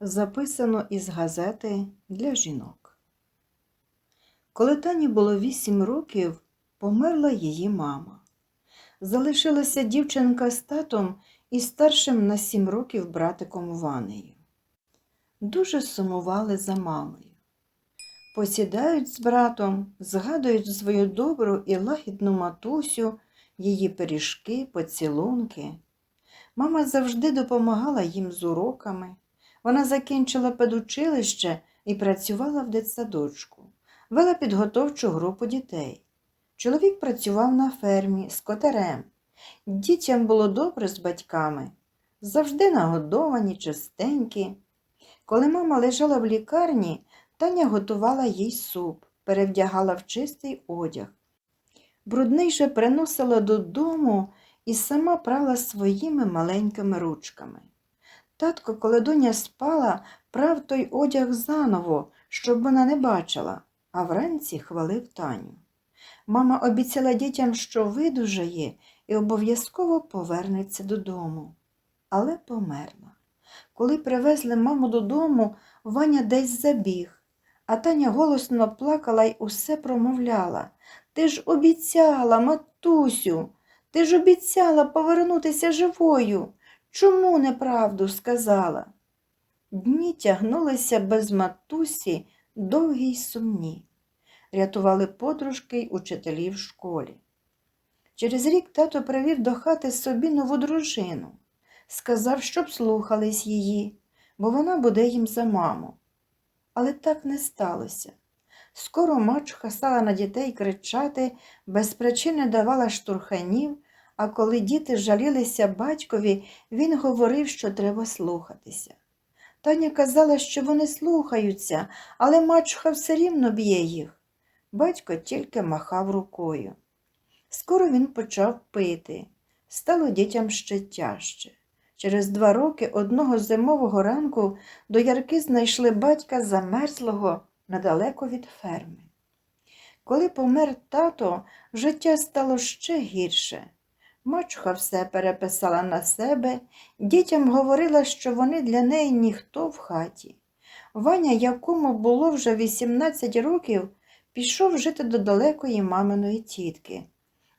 Записано із газети для жінок. Коли Тані було вісім років, померла її мама. Залишилася дівчинка з татом і старшим на сім років братиком Ванею. Дуже сумували за мамою. Посідають з братом, згадують свою добру і лагідну матусю, її пиріжки, поцілунки. Мама завжди допомагала їм з уроками. Вона закінчила педучилище і працювала в дитсадочку, вела підготовчу групу дітей. Чоловік працював на фермі з котарем. Дітям було добре з батьками, завжди нагодовані, чистенькі. Коли мама лежала в лікарні, Таня готувала їй суп, перевдягала в чистий одяг. Брудний же приносила додому і сама прала своїми маленькими ручками. Татко, коли доня спала, прав той одяг заново, щоб вона не бачила, а вранці хвалив Таню. Мама обіцяла дітям, що видужає і обов'язково повернеться додому. Але померла. Коли привезли маму додому, Ваня десь забіг, а Таня голосно плакала й усе промовляла. Ти ж обіцяла, матусю, ти ж обіцяла повернутися живою. Чому неправду сказала? Дні тягнулися без матусі довгі й сумні. Рятували подружки й учителі в школі. Через рік тато привів до хати собі нову дружину. Сказав, щоб слухались її, бо вона буде їм за маму. Але так не сталося. Скоро мачуха стала на дітей кричати, без причини давала штурханів, а коли діти жалілися батькові, він говорив, що треба слухатися. Таня казала, що вони слухаються, але мачуха все рівно б'є їх. Батько тільки махав рукою. Скоро він почав пити. Стало дітям ще тяжче. Через два роки одного зимового ранку до ярки знайшли батька замерзлого недалеко від ферми. Коли помер тато, життя стало ще гірше. Мачуха все переписала на себе, дітям говорила, що вони для неї ніхто в хаті. Ваня, якому було вже 18 років, пішов жити до далекої маминої тітки.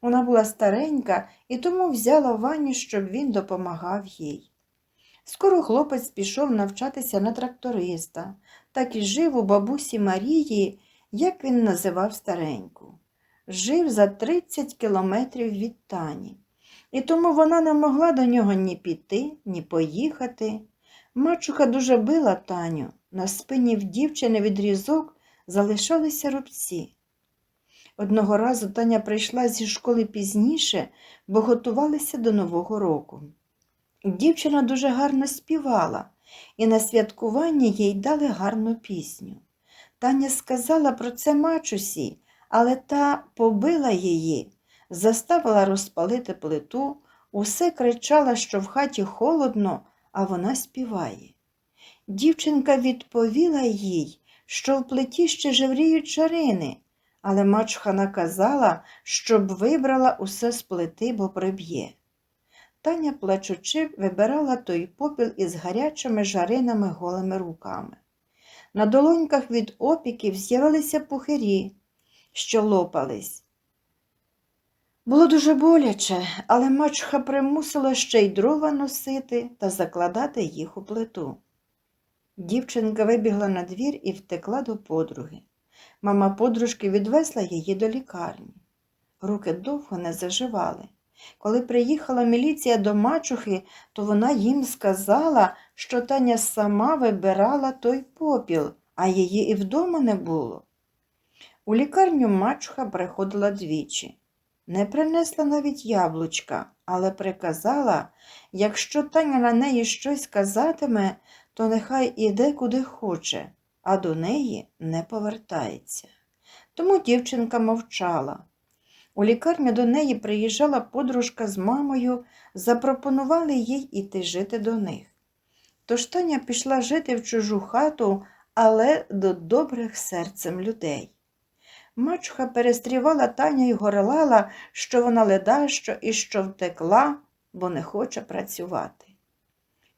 Вона була старенька і тому взяла Ваню, щоб він допомагав їй. Скоро хлопець пішов навчатися на тракториста, так і жив у бабусі Марії, як він називав стареньку. Жив за 30 кілометрів від Тані, і тому вона не могла до нього ні піти, ні поїхати. Мачуха дуже била Таню, на спині в дівчини від різок залишалися рубці. Одного разу Таня прийшла зі школи пізніше, бо готувалася до Нового року. Дівчина дуже гарно співала, і на святкування їй дали гарну пісню. Таня сказала про це мачусі, але та побила її, заставила розпалити плиту, усе кричала, що в хаті холодно, а вона співає. Дівчинка відповіла їй, що в плиті ще жевріють чарини, але мачуха наказала, щоб вибрала усе з плити, бо приб'є. Таня, плачучи, вибирала той попіл із гарячими жаринами голими руками. На долоньках від опіків з'явилися пухирі, що лопались. Було дуже боляче, але мачуха примусила ще й дрова носити та закладати їх у плиту. Дівчинка вибігла на двір і втекла до подруги. Мама подружки відвезла її до лікарні. Руки довго не заживали. Коли приїхала міліція до мачухи, то вона їм сказала, що Таня сама вибирала той попіл, а її і вдома не було. У лікарню мачуха приходила двічі. Не принесла навіть яблучка, але приказала, якщо Таня на неї щось казатиме, то нехай іде куди хоче, а до неї не повертається. Тому дівчинка мовчала. У лікарню до неї приїжджала подружка з мамою, запропонували їй іти жити до них. Тож Таня пішла жити в чужу хату, але до добрих серцем людей. Мачуха перестрівала Таню і горлала, що вона ледащо і що втекла, бо не хоче працювати.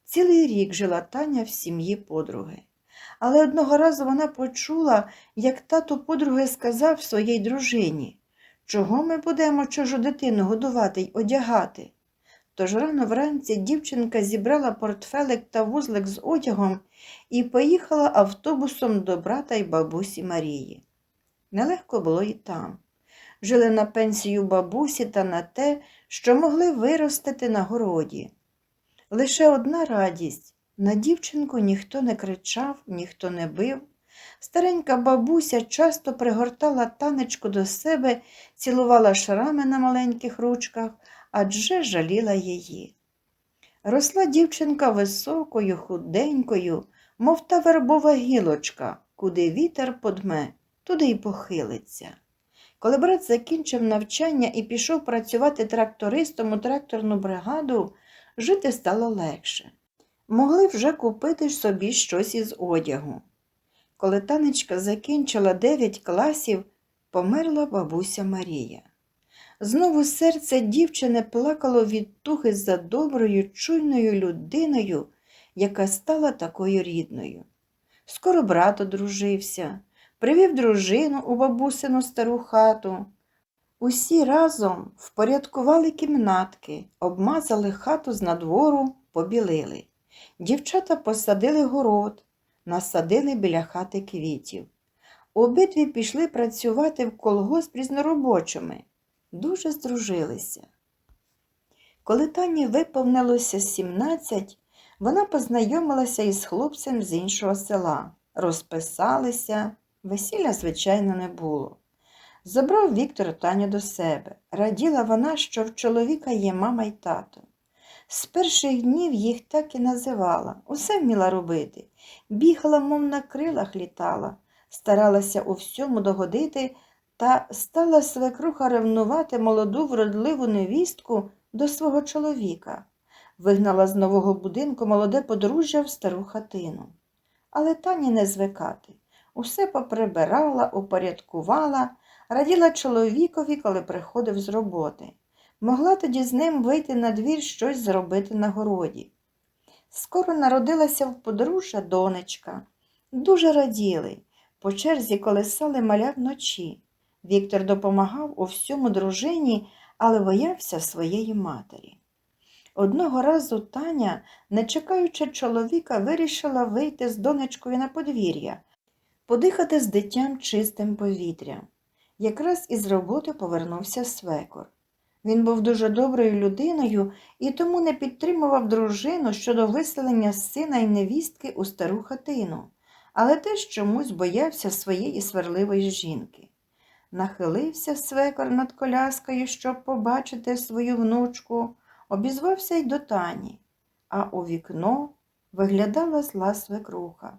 Цілий рік жила Таня в сім'ї подруги. Але одного разу вона почула, як тато подруги сказав своїй дружині, чого ми будемо чужу дитину годувати й одягати. Тож рано вранці дівчинка зібрала портфелик та вузлик з одягом і поїхала автобусом до брата й бабусі Марії. Нелегко було і там. Жили на пенсію бабусі та на те, що могли виростити на городі. Лише одна радість на дівчинку ніхто не кричав, ніхто не бив. Старенька бабуся часто пригортала танечку до себе, цілувала шрами на маленьких ручках, адже жаліла її. Росла дівчинка високою, худенькою, мов та вербова гілочка, куди вітер подме, туди й похилиться. Коли брат закінчив навчання і пішов працювати трактористом у тракторну бригаду, жити стало легше. Могли вже купити собі щось із одягу. Коли танечка закінчила дев'ять класів, померла бабуся Марія. Знову серце дівчини плакало від туги за доброю, чуйною людиною, яка стала такою рідною. Скоро брат одружився, привів дружину у бабусину стару хату. Усі разом впорядкували кімнатки, обмазали хату з надвору, побілили. Дівчата посадили город, насадили біля хати квітів. Обидві пішли працювати в колгосп різноробочими, дуже здружилися. Коли Тані виповнилося 17, вона познайомилася із хлопцем з іншого села, розписалися, весілля, звичайно, не було. Забрав Віктор Таню до себе. Раділа вона, що в чоловіка є мама й тато. З перших днів їх так і називала, усе вміла робити. Бігала, мов на крилах літала, старалася у всьому догодити та стала свекруха ревнувати молоду вродливу невістку до свого чоловіка. Вигнала з нового будинку молоде подружжя в стару хатину. Але тані не звикати. Усе поприбирала, упорядкувала, раділа чоловікові, коли приходив з роботи. Могла тоді з ним вийти на двір щось зробити на городі. Скоро народилася в подружжя донечка. Дуже раділи. По черзі колесали маля вночі. Віктор допомагав у всьому дружині, але боявся своєї матері. Одного разу Таня, не чекаючи чоловіка, вирішила вийти з донечкою на подвір'я, подихати з дитям чистим повітрям. Якраз із роботи повернувся свекор. Він був дуже доброю людиною і тому не підтримував дружину щодо виселення сина і невістки у стару хатину, але теж чомусь боявся своєї сварливої жінки. Нахилився свекор над коляскою, щоб побачити свою внучку, обізвався й до тані, а у вікно виглядала зла свекруха.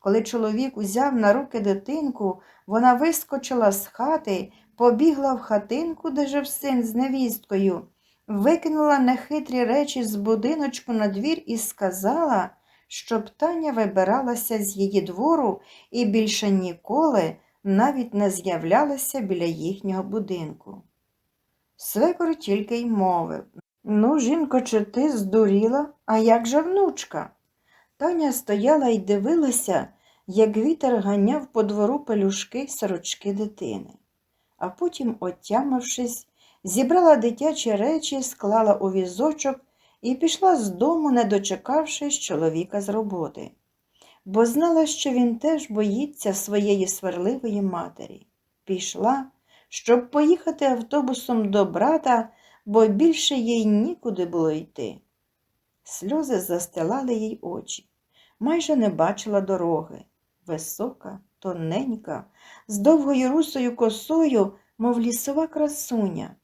Коли чоловік узяв на руки дитинку, вона вискочила з хати, побігла в хатинку, де жив син з невісткою, викинула нехитрі речі з будиночку на двір і сказала, щоб Таня вибиралася з її двору і більше ніколи навіть не з'являлася біля їхнього будинку. Свекор тільки й мовив Ну, жінко, чи ти здуріла, а як же внучка? Таня стояла і дивилася, як вітер ганяв по двору пелюшки сорочки дитини. А потім, отямившись, зібрала дитячі речі, склала у візочок і пішла з дому, не дочекавшись чоловіка з роботи, бо знала, що він теж боїться своєї сварливої матері. Пішла, щоб поїхати автобусом до брата, бо більше їй нікуди було йти. Сльози застилали їй очі, майже не бачила дороги. Висока, тоненька, з довгою русою косою, мов лісова красуня,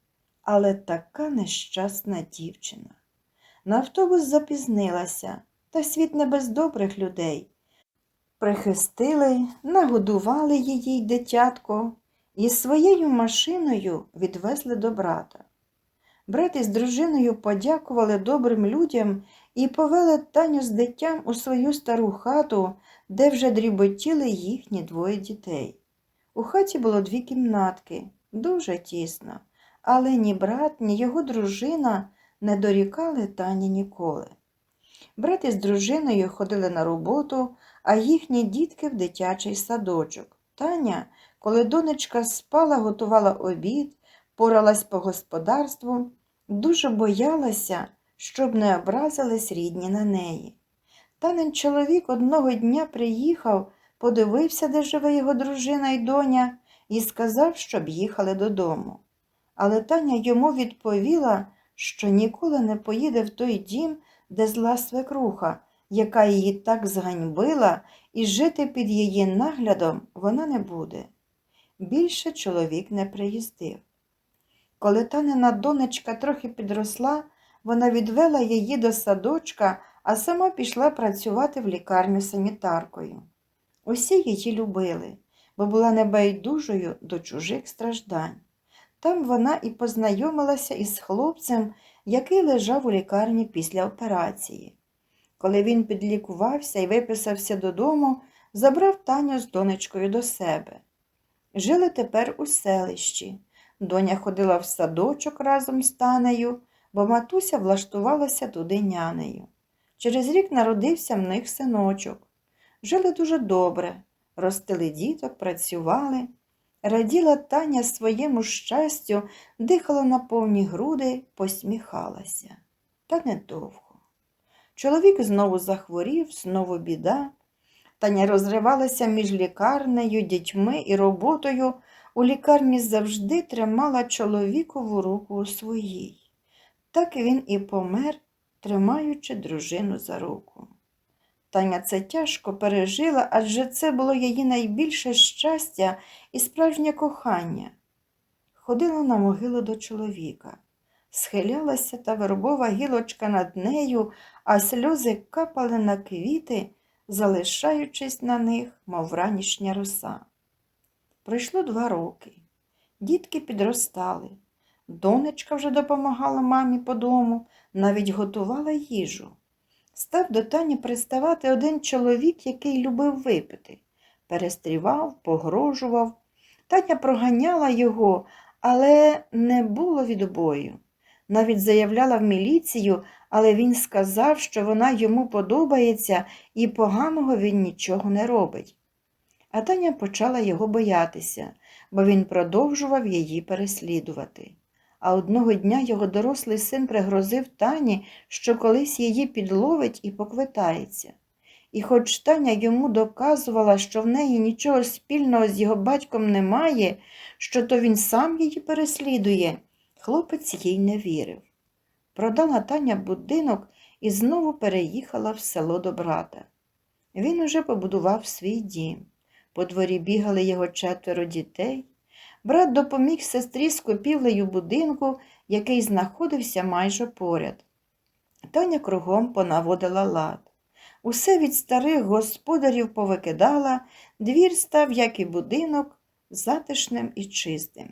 але така нещасна дівчина. На автобус запізнилася, та світ не без добрих людей. Прихистили, нагодували її дитятко і своєю машиною відвезли до брата. Брат із дружиною подякували добрим людям і повели Таню з дитям у свою стару хату, де вже дріботіли їхні двоє дітей. У хаті було дві кімнатки, дуже тісно, але ні брат, ні його дружина не дорікали Тані ніколи. Брат із дружиною ходили на роботу, а їхні дітки в дитячий садочок. Таня, коли донечка спала, готувала обід, поралась по господарству, дуже боялася, щоб не образились рідні на неї. Танин чоловік одного дня приїхав, подивився, де живе його дружина й доня, і сказав, щоб їхали додому. Але Таня йому відповіла, що ніколи не поїде в той дім, де зла свекруха, яка її так зганьбила, і жити під її наглядом вона не буде. Більше чоловік не приїздив. Коли Танина донечка трохи підросла, вона відвела її до садочка, а сама пішла працювати в лікарню санітаркою. Усі її любили, бо була небайдужою до чужих страждань. Там вона і познайомилася із хлопцем, який лежав у лікарні після операції. Коли він підлікувався і виписався додому, забрав Таню з донечкою до себе. Жили тепер у селищі. Доня ходила в садочок разом з Танею, бо матуся влаштувалася туди нянею. Через рік народився в них синочок. Жили дуже добре, ростили діток, працювали. Раділа Таня своєму щастю, дихала на повні груди, посміхалася. Та недовго. Чоловік знову захворів, знову біда. Таня розривалася між лікарнею, дітьми і роботою. У лікарні завжди тримала чоловікову руку у своїй. Так він і помер, тримаючи дружину за руку. Таня це тяжко пережила, адже це було її найбільше щастя і справжнє кохання. Ходила на могилу до чоловіка, схилялася та вербова гілочка над нею, а сльози капали на квіти, залишаючись на них, мов ранішня роса. Пройшло два роки. Дітки підростали. Донечка вже допомагала мамі по дому, навіть готувала їжу. Став до Тані приставати один чоловік, який любив випити. Перестрівав, погрожував. Таня проганяла його, але не було відбою. Навіть заявляла в міліцію, але він сказав, що вона йому подобається і поганого він нічого не робить. А Таня почала його боятися, бо він продовжував її переслідувати. А одного дня його дорослий син пригрозив Тані, що колись її підловить і поквитається. І хоч Таня йому доказувала, що в неї нічого спільного з його батьком немає, що то він сам її переслідує, хлопець їй не вірив. Продала Таня будинок і знову переїхала в село до брата. Він уже побудував свій дім. По дворі бігали його четверо дітей. Брат допоміг сестрі з купівлею будинку, який знаходився майже поряд. Таня кругом понаводила лад. Усе від старих господарів повикидала, двір став, як і будинок, затишним і чистим.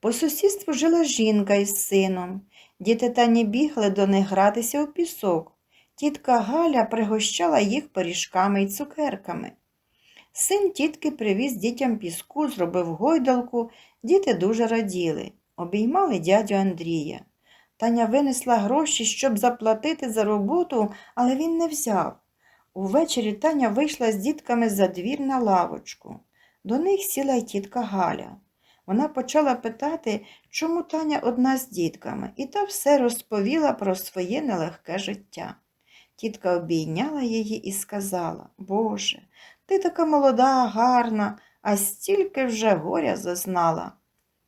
По сусідству жила жінка із сином. Діти Тані бігли до них гратися у пісок. Тітка Галя пригощала їх пиріжками й цукерками. Син тітки привіз дітям піску, зробив гойдалку, діти дуже раділи, обіймали дядю Андрія. Таня винесла гроші, щоб заплатити за роботу, але він не взяв. Увечері Таня вийшла з дітками за двір на лавочку. До них сіла й тітка Галя. Вона почала питати, чому Таня одна з дітками, і та все розповіла про своє нелегке життя. Тітка обійняла її і сказала Боже, ти така молода, гарна, а стільки вже горя зазнала.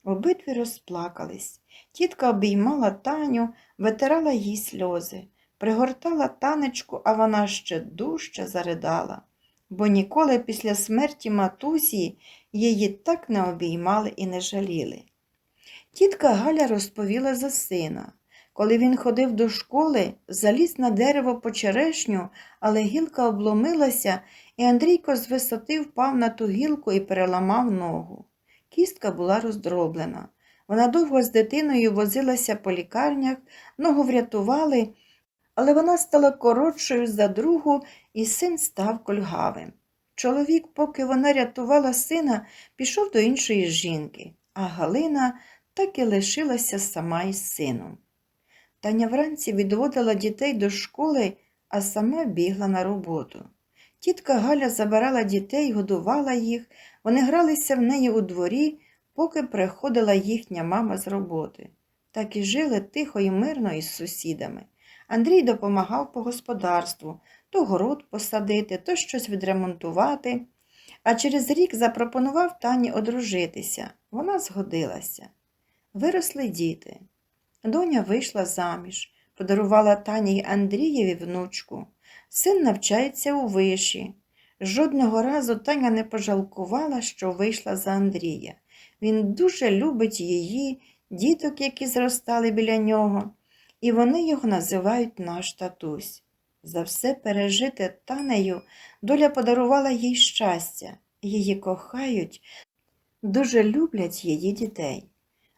Обидві розплакались. Тітка обіймала Таню, витирала їй сльози, пригортала танечку, а вона ще дужче заридала, бо ніколи після смерті матусі її так не обіймали і не жаліли. Тітка Галя розповіла за сина. Коли він ходив до школи, заліз на дерево по черешню, але гілка обломилася, і Андрійко з висоти впав на ту гілку і переламав ногу. Кістка була роздроблена. Вона довго з дитиною возилася по лікарнях, ногу врятували, але вона стала коротшою за другу, і син став кульгавим. Чоловік, поки вона рятувала сина, пішов до іншої жінки, а Галина так і лишилася сама із сином. Таня вранці відводила дітей до школи, а сама бігла на роботу. Тітка Галя забирала дітей, годувала їх, вони гралися в неї у дворі, поки приходила їхня мама з роботи. Так і жили тихо і мирно із сусідами. Андрій допомагав по господарству, то город посадити, то щось відремонтувати, а через рік запропонував Тані одружитися. Вона згодилася. Виросли діти. Доня вийшла заміж, подарувала Тані й Андрієві внучку. Син навчається у виші. Жодного разу Таня не пожалкувала, що вийшла за Андрія. Він дуже любить її, діток, які зростали біля нього, і вони його називають наш татусь. За все пережите Танею доля подарувала їй щастя, її кохають, дуже люблять її дітей.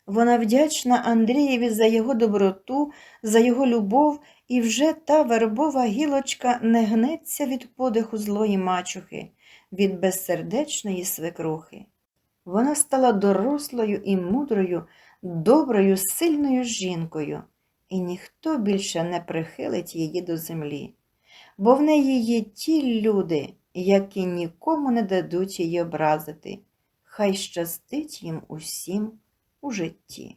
Вона вдячна Андрієві за його доброту, за його любов, і вже та вербова гілочка не гнеться від подиху злої мачухи, від безсердечної свекрухи. Вона стала дорослою і мудрою, доброю, сильною жінкою, і ніхто більше не прихилить її до землі, бо в неї є ті люди, які нікому не дадуть її образити. Хай щастить їм усім у житті.